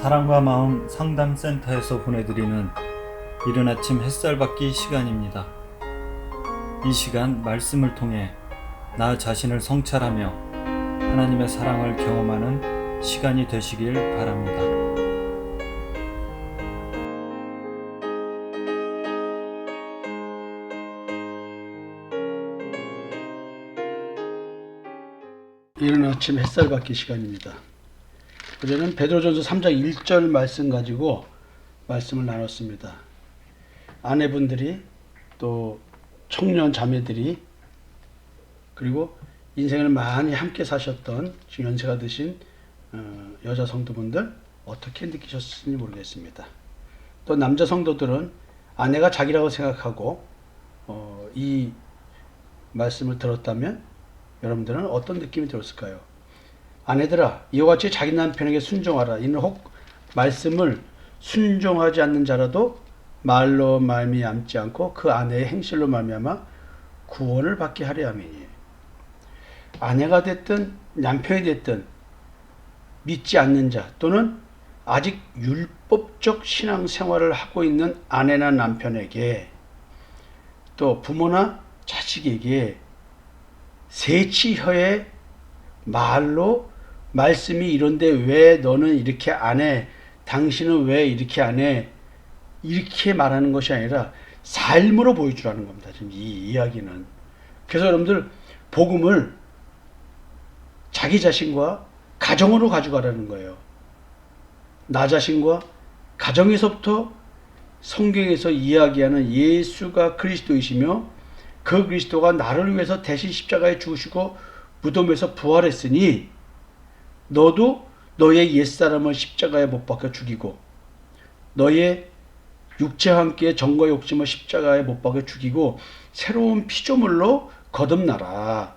사랑과 마음 상담센터에서 보내드리는 이른 아침 햇살 받기 시간입니다. 이 시간 말씀을 통해 나 자신을 성찰하며 하나님의 사랑을 경험하는 시간이 되시길 바랍니다. 이른 아침 햇살 받기 시간입니다. 어제는 베드로전서 3장 1절 말씀 가지고 말씀을 나눴습니다. 아내분들이 또 청년 자매들이 그리고 인생을 많이 함께 사셨던 지금 연세가 드신 어, 여자 성도분들 어떻게 느끼셨을지 모르겠습니다. 또 남자 성도들은 아내가 자기라고 생각하고 어, 이 말씀을 들었다면 여러분들은 어떤 느낌이 들었을까요? 아내들아 이와 같이 자기 남편에게 순종하라. 이는 혹 말씀을 순종하지 않는 자라도 말로 말미암지 않고 그 아내의 행실로 말미암아 구원을 받게 하려 함이니. 아내가 됐든 남편이 됐든 믿지 않는 자 또는 아직 율법적 신앙 생활을 하고 있는 아내나 남편에게 또 부모나 자식에게 세치혀의 말로 말씀이 이런데 왜 너는 이렇게 안 해? 당신은 왜 이렇게 안 해? 이렇게 말하는 것이 아니라 삶으로 보여주라는 겁니다. 지금 이 이야기는. 그래서 여러분들 복음을 자기 자신과 가정으로 가져가라는 거예요. 나 자신과 가정에서부터 성경에서 이야기하는 예수가 그리스도이시며 그 그리스도가 나를 위해서 대신 십자가에 죽으시고 무덤에서 부활했으니 너도 너의 옛사람을 십자가에 못 박혀 죽이고 너의 육체와 함께 정과 욕심을 십자가에 못 박혀 죽이고 새로운 피조물로 거듭나라.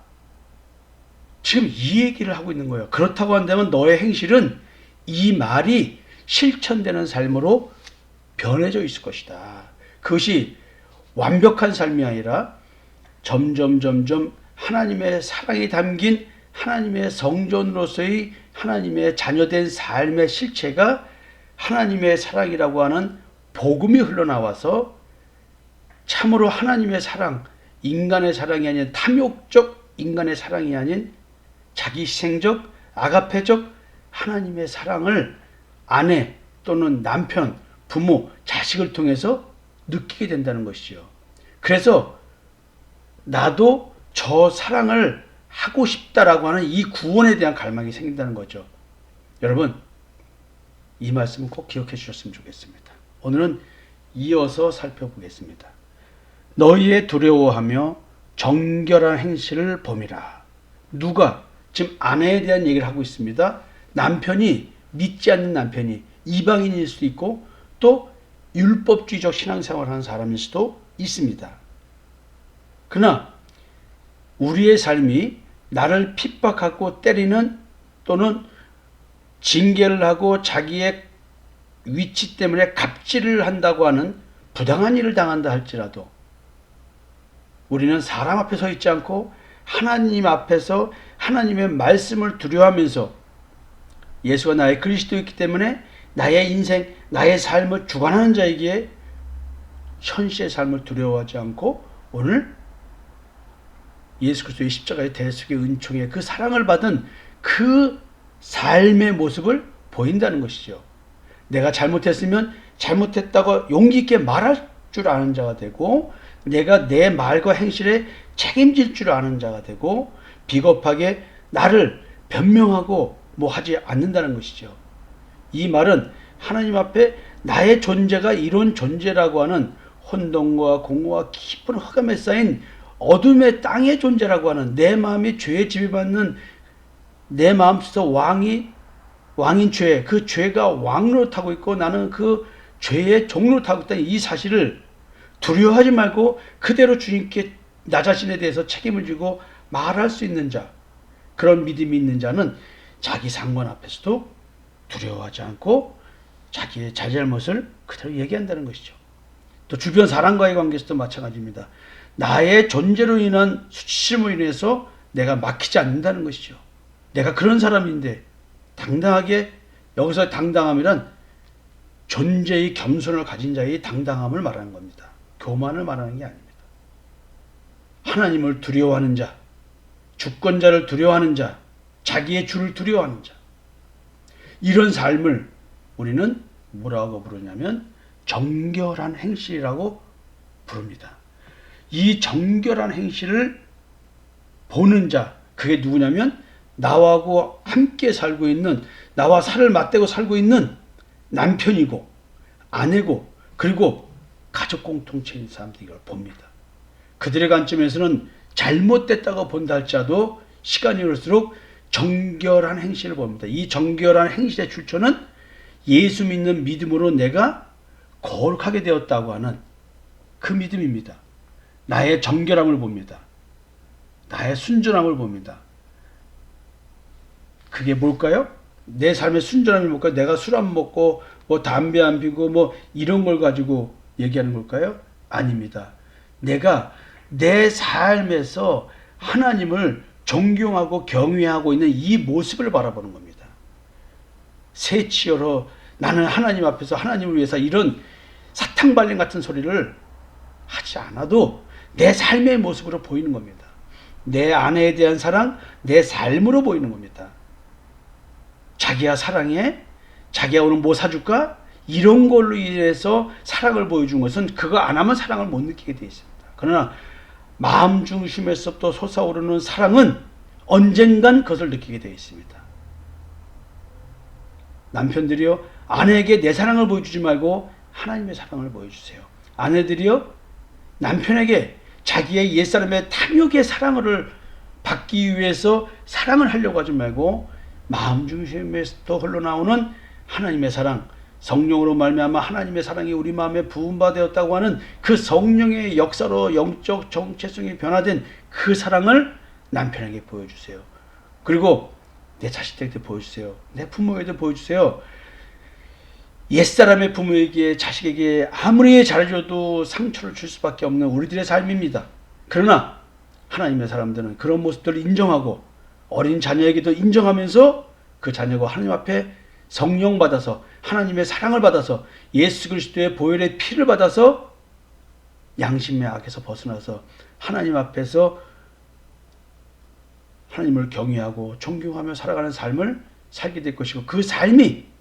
지금 이 얘기를 하고 있는 거예요. 그렇다고 한다면 너의 행실은 이 말이 실천되는 삶으로 변해져 있을 것이다. 그것이 완벽한 삶이 아니라 점점 점점 하나님의 사랑이 담긴 하나님의 성전으로서의 하나님의 자녀된 삶의 실체가 하나님의 사랑이라고 하는 복음이 흘러나와서 참으로 하나님의 사랑, 인간의 사랑이 아닌 탐욕적 인간의 사랑이 아닌 자기 희생적, 아가페적 하나님의 사랑을 아내 또는 남편, 부모, 자식을 통해서 느끼게 된다는 것이죠. 그래서 나도 저 사랑을 하고 싶다라고 하는 이 구원에 대한 갈망이 생긴다는 거죠. 여러분, 이 말씀은 꼭 기억해 주셨으면 좋겠습니다. 오늘은 이어서 살펴보겠습니다. 너희의 두려워하며 정결한 행실을 범이라. 누가 지금 아내에 대한 얘기를 하고 있습니다. 남편이 믿지 않는 남편이 이방인일 수도 있고 또 율법주의적 신앙생활을 하는 사람일 수도 있습니다. 그러나 우리의 삶이 나를 핍박하고 때리는 또는 징계를 하고 자기의 위치 때문에 갑질을 한다고 하는 부당한 일을 당한다 할지라도 우리는 사람 앞에 서 있지 않고 하나님 앞에서 하나님의 말씀을 두려워하면서 예수가 나의 그리스도였기 때문에 나의 인생, 나의 삶을 주관하는 자에게 현실의 삶을 두려워하지 않고 오늘 예수 그리스도의 십자가의 대속의 은총의 그 사랑을 받은 그 삶의 모습을 보인다는 것이죠. 내가 잘못했으면 잘못했다고 용기 있게 말할 줄 아는 자가 되고 내가 내 말과 행실에 책임질 줄 아는 자가 되고 비겁하게 나를 변명하고 뭐 하지 않는다는 것이죠. 이 말은 하나님 앞에 나의 존재가 이런 존재라고 하는 혼돈과 공허와 깊은 흑암에 쌓인 어둠의 땅의 존재라고 하는 내 마음이 죄에 지배받는 내 마음속에서 왕이 왕인 죄, 그 죄가 왕으로 타고 있고 나는 그 죄의 종로 타고 있다는 이 사실을 두려워하지 말고 그대로 주님께 나 자신에 대해서 책임을 지고 말할 수 있는 자, 그런 믿음이 있는 자는 자기 상관 앞에서도 두려워하지 않고 자기의 잘잘못을 그대로 얘기한다는 것이죠. 또 주변 사람과의 관계에서도 마찬가지입니다. 나의 존재로 인한 수치심으로 인해서 내가 막히지 않는다는 것이죠. 내가 그런 사람인데 당당하게 여기서 당당함이란 존재의 겸손을 가진 자의 당당함을 말하는 겁니다. 교만을 말하는 게 아닙니다. 하나님을 두려워하는 자, 주권자를 두려워하는 자, 자기의 주를 두려워하는 자. 이런 삶을 우리는 뭐라고 부르냐면 정결한 행실이라고 부릅니다. 이 정결한 행실을 보는 자, 그게 누구냐면 나하고 함께 살고 있는 나와 살을 맞대고 살고 있는 남편이고 아내고 그리고 가족 공통체인 사람들이 이걸 봅니다. 그들의 관점에서는 잘못됐다고 본다 할지라도 시간이 흐를수록 정결한 행실을 봅니다. 이 정결한 행실의 출처는 예수 믿는 믿음으로 내가 거룩하게 되었다고 하는 그 믿음입니다. 나의 정결함을 봅니다. 나의 순전함을 봅니다. 그게 뭘까요? 내 삶의 순전함이 뭘까요? 내가 술 안 먹고 뭐 담배 안 피고 뭐 이런 걸 가지고 얘기하는 걸까요? 아닙니다. 내가 내 삶에서 하나님을 존경하고 경외하고 있는 이 모습을 바라보는 겁니다. 새치어로 나는 하나님 앞에서 하나님을 위해서 이런 사탕발림 같은 소리를 하지 않아도 내 삶의 모습으로 보이는 겁니다. 내 아내에 대한 사랑, 내 삶으로 보이는 겁니다. 자기야 사랑해? 자기야 오늘 뭐 사줄까? 이런 걸로 인해서 사랑을 보여준 것은 그거 안 하면 사랑을 못 느끼게 되어 있습니다. 그러나 마음 중심에서부터 솟아오르는 사랑은 언젠간 그것을 느끼게 되어 있습니다. 남편들이요 아내에게 내 사랑을 보여주지 말고 하나님의 사랑을 보여주세요. 아내들이요 남편에게 자기의 옛사람의 탐욕의 사랑을 받기 위해서 사랑을 하려고 하지 말고 마음 중심에서 흘러나오는 하나님의 사랑, 성령으로 말미암아 하나님의 사랑이 우리 마음에 부음받았다고 하는 그 성령의 역사로 영적 정체성이 변화된 그 사랑을 남편에게 보여주세요. 그리고 내 자식들에게 보여주세요. 내 부모에게 보여주세요. 옛사람의 부모에게 자식에게 아무리 잘해줘도 상처를 줄 수밖에 없는 우리들의 삶입니다. 그러나 하나님의 사람들은 그런 모습들을 인정하고 어린 자녀에게도 인정하면서 그 자녀가 하나님 앞에 성령 받아서 하나님의 사랑을 받아서 예수 그리스도의 보혈의 피를 받아서 양심의 악에서 벗어나서 하나님 앞에서 하나님을 경외하고 존경하며 살아가는 삶을 살게 될 것이고 그 삶이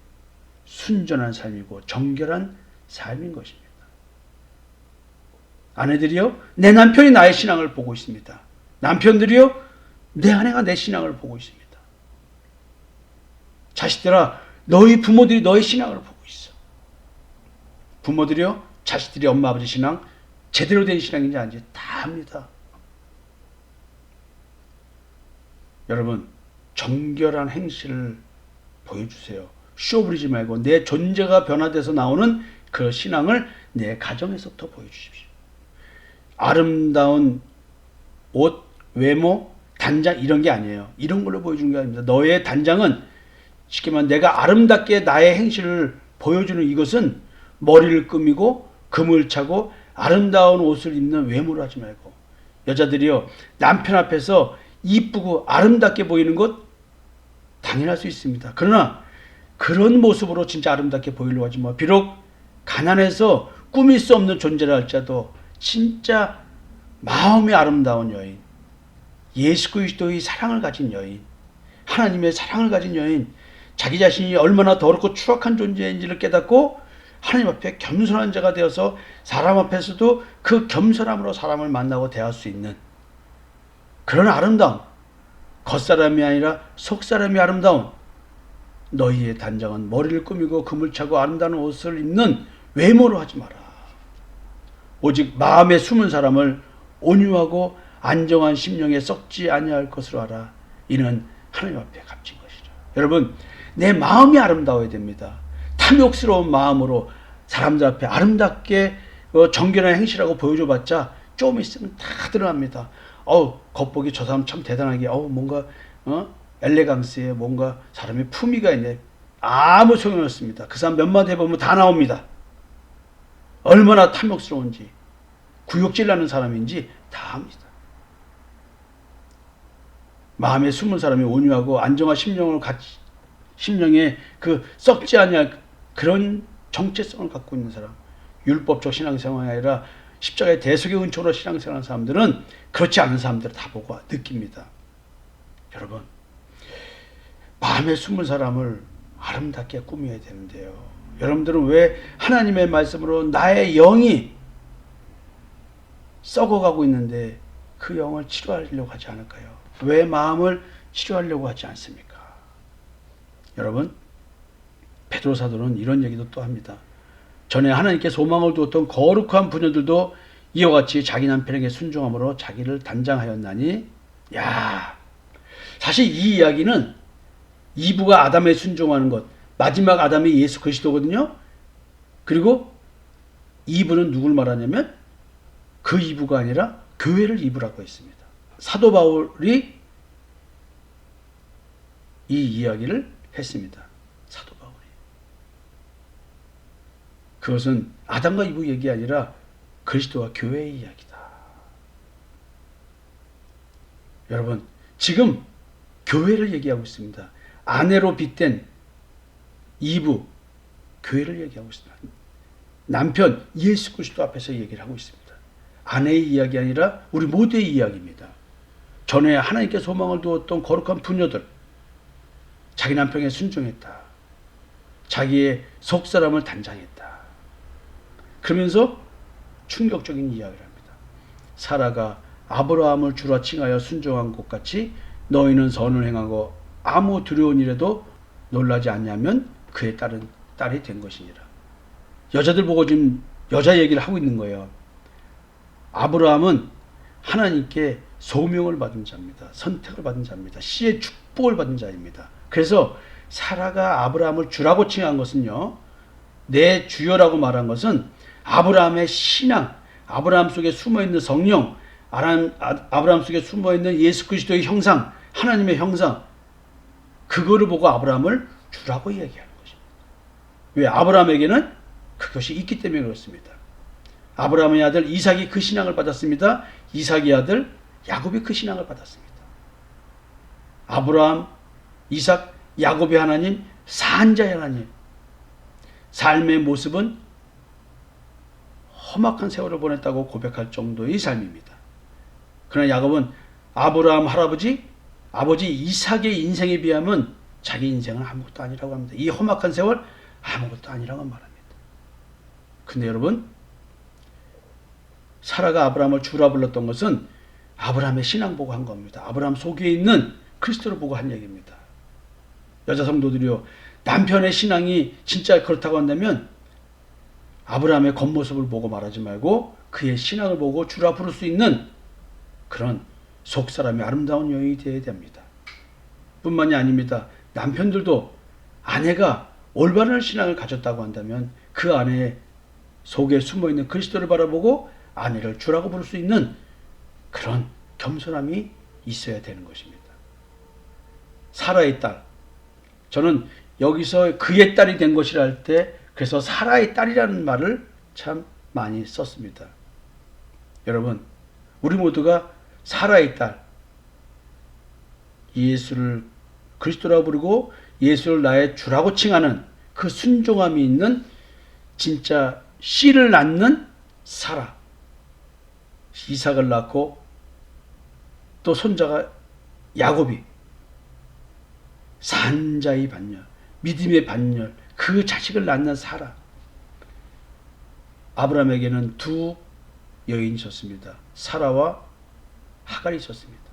순전한 삶이고 정결한 삶인 것입니다. 아내들이요, 내 남편이 나의 신앙을 보고 있습니다. 남편들이요, 내 아내가 내 신앙을 보고 있습니다. 자식들아, 너희 부모들이 너희 신앙을 보고 있어. 부모들이요, 자식들이 엄마 아버지 신앙 제대로 된 신앙인지 아닌지 다 압니다. 여러분, 정결한 행실을 보여주세요. 쇼 부리지 말고 내 존재가 변화돼서 나오는 그 신앙을 내 가정에서부터 보여주십시오. 아름다운 옷, 외모, 단장 이런 게 아니에요. 이런 걸로 보여주는 게 아닙니다. 너의 단장은 쉽게 말하면 내가 아름답게 나의 행실을 보여주는 이것은 머리를 꾸미고 금을 차고 아름다운 옷을 입는 외모를 하지 말고 여자들이요 남편 앞에서 이쁘고 아름답게 보이는 것 당연할 수 있습니다. 그러나 그런 모습으로 진짜 아름답게 보이려고 하지 마. 비록 가난해서 꾸밀 수 없는 존재라 할지라도 진짜 마음이 아름다운 여인, 예수 그리스도의 사랑을 가진 여인, 하나님의 사랑을 가진 여인, 자기 자신이 얼마나 더럽고 추악한 존재인지를 깨닫고 하나님 앞에 겸손한 자가 되어서 사람 앞에서도 그 겸손함으로 사람을 만나고 대할 수 있는 그런 아름다움, 겉사람이 아니라 속사람이 아름다운 너희의 단장은 머리를 꾸미고 금을 차고 아름다운 옷을 입는 외모로 하지 마라. 오직 마음에 숨은 사람을 온유하고 안정한 심령에 썩지 아니할 것으로 알아. 이는 하나님 앞에 값진 것이라. 여러분, 내 마음이 아름다워야 됩니다. 탐욕스러운 마음으로 사람들 앞에 아름답게 어, 정결한 행실하고 보여줘봤자 좀 있으면 다 드러납니다. 어우 겉보기 저 사람 참 대단하게 어우 뭔가 어 엘레강스에 뭔가 사람의 품위가 있네. 아무 소용이 없습니다. 그 사람 몇 마디 해보면 다 나옵니다. 얼마나 탐욕스러운지 구역질 나는 사람인지 다 압니다. 마음에 숨은 사람이 온유하고 안정한 심령을 가지, 심령에 그 썩지 아니할 그런 정체성을 갖고 있는 사람 율법적 신앙생활이 아니라 십자가의 대속의 은총으로 신앙생활하는 사람들은 그렇지 않은 사람들을 다 보고 느낍니다. 여러분 마음에 숨은 사람을 아름답게 꾸며야 되는데요. 여러분들은 왜 하나님의 말씀으로 나의 영이 썩어가고 있는데 그 영을 치료하려고 하지 않을까요? 왜 마음을 치료하려고 하지 않습니까? 여러분, 베드로 사도는 이런 얘기도 또 합니다. 전에 하나님께 소망을 두었던 거룩한 부녀들도 이와 같이 자기 남편에게 순종함으로 자기를 단장하였나니, 야, 사실 이 이야기는 이브가 아담에 순종하는 것, 마지막 아담이 예수 그리스도거든요. 그리고 이브는 누굴 말하냐면 그 이브가 아니라 교회를 이브라고 했습니다. 사도 바울이 이 이야기를 했습니다. 사도 바울이. 그것은 아담과 이브 얘기 아니라 그리스도와 교회의 이야기다. 여러분, 지금 교회를 얘기하고 있습니다. 아내로 빗댄 이브 교회를 얘기하고 있습니다. 남편 예수 그리스도 앞에서 얘기를 하고 있습니다. 아내의 이야기 아니라 우리 모두의 이야기입니다. 전에 하나님께 소망을 두었던 거룩한 부녀들 자기 남편에 순종했다. 자기의 속 사람을 단장했다. 그러면서 충격적인 이야기를 합니다. 사라가 아브라함을 주라 칭하여 순종한 것 같이 너희는 선을 행하고 아무 두려운 일에도 놀라지 않냐면 그의 딸은 딸이 된 것이니라. 여자들 보고 지금 여자 얘기를 하고 있는 거예요. 아브라함은 하나님께 소명을 받은 자입니다. 선택을 받은 자입니다. 씨의 축복을 받은 자입니다. 그래서 사라가 아브라함을 주라고 칭한 것은요. 내 주여라고 말한 것은 아브라함의 신앙, 아브라함 속에 숨어 있는 성령, 아브라함 속에 숨어 있는 예수 그리스도의 형상, 하나님의 형상, 그거를 보고 아브라함을 주라고 이야기하는 것입니다. 왜 아브라함에게는 그것이 있기 때문에 그렇습니다. 아브라함의 아들 이삭이 그 신앙을 받았습니다. 이삭의 아들 야곱이 그 신앙을 받았습니다. 아브라함, 이삭, 야곱의 하나님, 산자의 하나님. 삶의 모습은 험악한 세월을 보냈다고 고백할 정도의 삶입니다. 그러나 야곱은 아브라함 할아버지, 아버지 이삭의 인생에 비하면 자기 인생은 아무것도 아니라고 합니다. 이 험악한 세월 아무것도 아니라고 말합니다. 근데 여러분, 사라가 아브라함을 주라 불렀던 것은 아브라함의 신앙 보고 한 겁니다. 아브라함 속에 있는 그리스도를 보고 한 얘기입니다. 여자 성도들이요. 남편의 신앙이 진짜 그렇다고 한다면 아브라함의 겉모습을 보고 말하지 말고 그의 신앙을 보고 주라 부를 수 있는 그런 속사람의 아름다운 여인이 되어야 됩니다. 뿐만이 아닙니다. 남편들도 아내가 올바른 신앙을 가졌다고 한다면 그 아내의 속에 숨어 있는 그리스도를 바라보고 아내를 주라고 부를 수 있는 그런 겸손함이 있어야 되는 것입니다. 사라의 딸. 저는 여기서 그의 딸이 된 것이라 할 때 그래서 사라의 딸이라는 말을 참 많이 썼습니다. 여러분, 우리 모두가 딸, 예수를 그리스도라고 부르고 예수를 나의 주라고 칭하는 그 순종함이 있는 진짜 씨를 낳는 사라. 이삭을 낳고 또 손자가 야곱이 산자의 반열, 믿음의 반열, 그 자식을 낳는 사라. 아브라함에게는 두 여인이 있었습니다. 사라와 하갈이 있었습니다.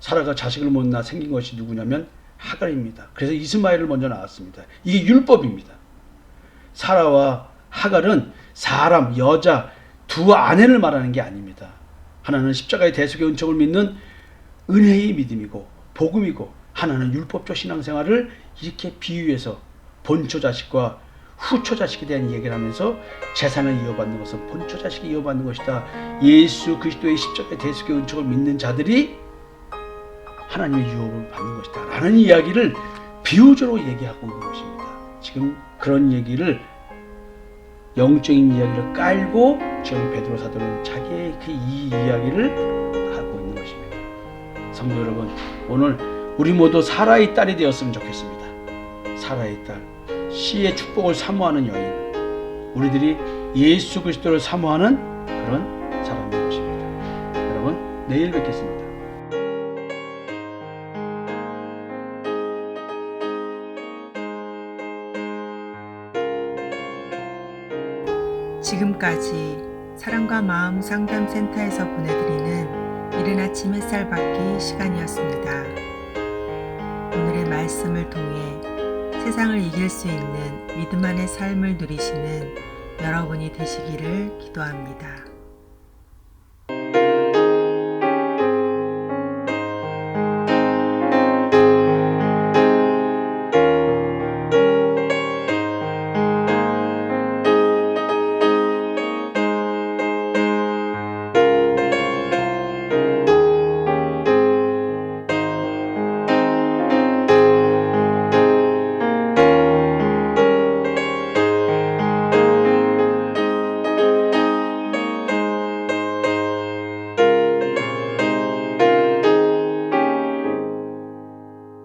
사라가 자식을 못 낳아 생긴 것이 누구냐면 하갈입니다. 그래서 이스마엘을 먼저 낳았습니다. 이게 율법입니다. 사라와 하갈은 사람, 여자, 두 아내를 말하는 게 아닙니다. 하나는 십자가의 대속의 은총을 믿는 은혜의 믿음이고 복음이고 하나는 율법적 신앙생활을 이렇게 비유해서 본초 자식과 후초 자식에 대한 얘기를 하면서 재산을 이어받는 것은 본초 자식이 이어받는 것이다. 예수 그리스도의 십자가의 대속의 은총을 믿는 자들이 하나님의 유업을 받는 것이다. 라는 이야기를 비유적으로 얘기하고 있는 것입니다. 지금 그런 얘기를 영적인 이야기를 깔고 지금 베드로 사도는 자기의 그 이 이야기를 하고 있는 것입니다. 성도 여러분, 오늘 우리 모두 사라의 딸이 되었으면 좋겠습니다. 사라의 딸, 시의 축복을 사모하는 여인, 우리들이 예수 그리스도를 사모하는 그런 사람인 것입니다. 여러분, 내일 뵙겠습니다. 지금까지 사랑과 마음 상담센터에서 보내드리는 이른 아침 햇살 받기 시간이었습니다. 오늘의 말씀을 통해 세상을 이길 수 있는 믿음 안의 삶을 누리시는 여러분이 되시기를 기도합니다.